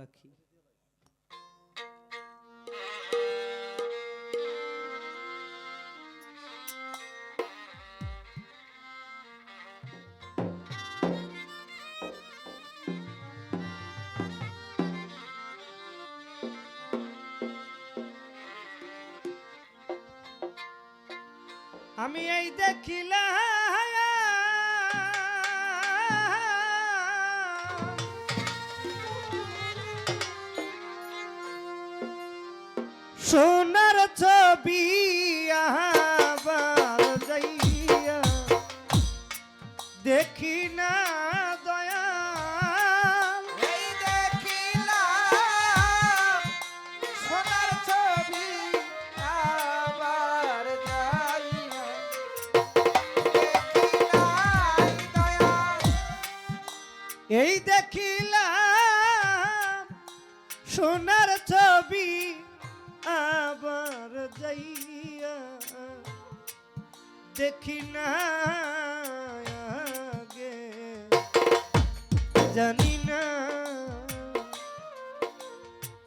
রাখি। আমি এই দেখিলাম সোনার ছবি আবার যাইয়া দেখি না এই দেখিলাম সোনার ছবি যাইয়া দেখি না আগে জানি না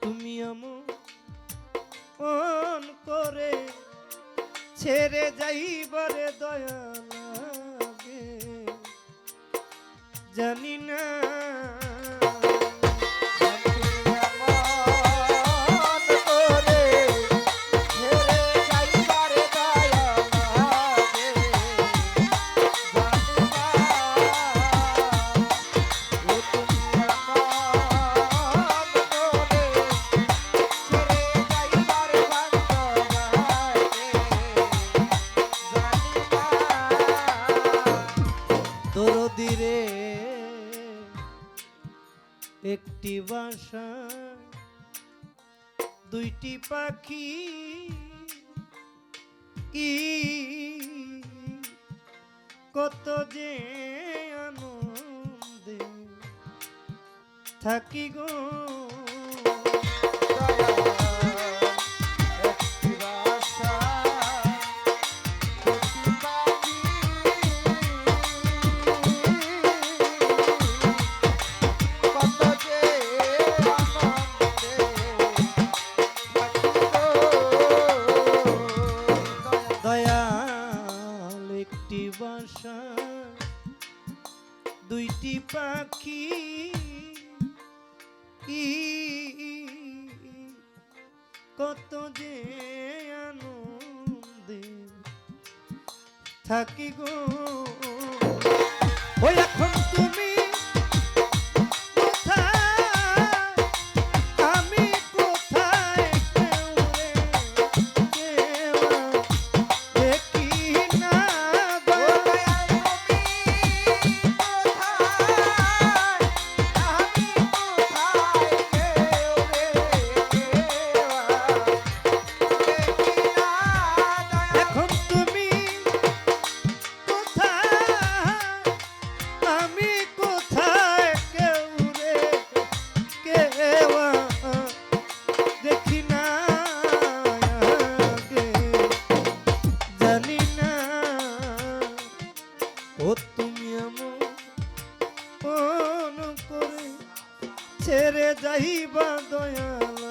তুমি আমন করে ছেড়ে যাইবারে দয়া লাগে জানি না একটি বাসা দুইটি পাখি কি কত যে আনন্দে থাকি গো। ই কত যে আনন্দে থাকি গো। ওই এখন তুমি ছেড়ে যাইবা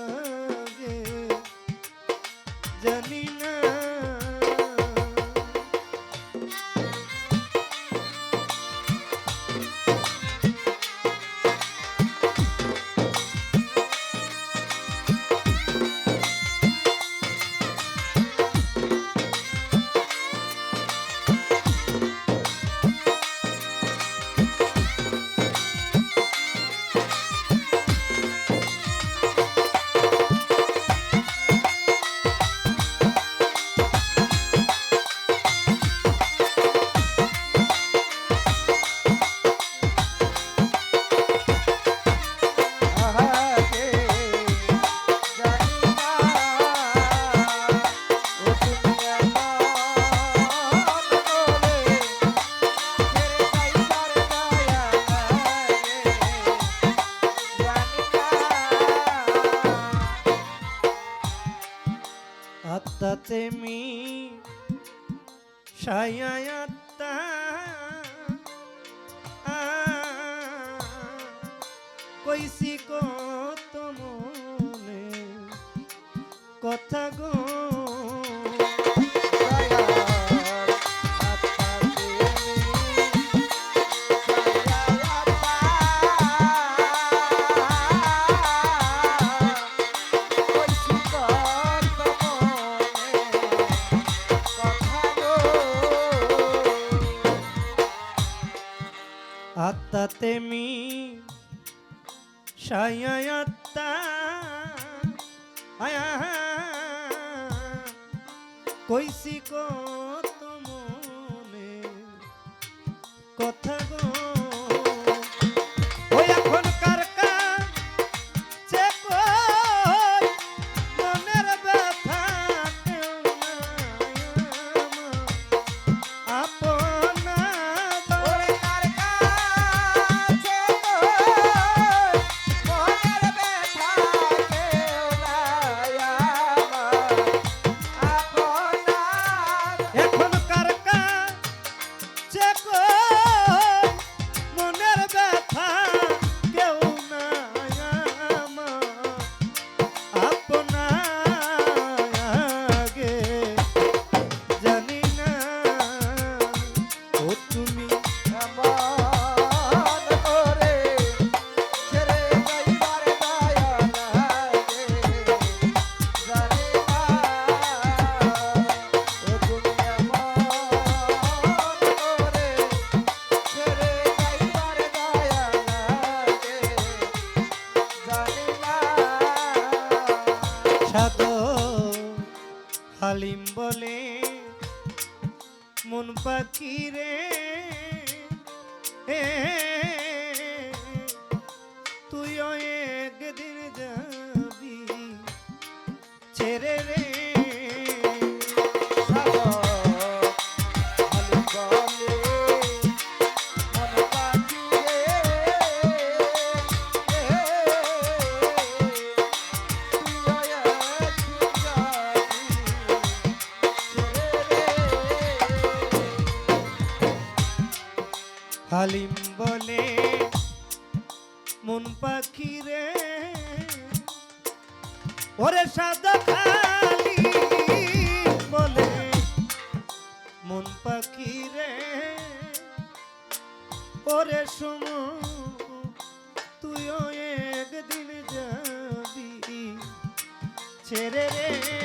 প্রেমী সায়াত্তা কইসি কত মনে কথা গো। আত্মা তেমি আয়া কইসি কত মনে কথা গো। to হালিম বলে, মন পাখি রে ওরে সাদা খালি বলে, মন পাখি রে ওরে সম, তুইও একদিন যাবি। ছেড়ে রে।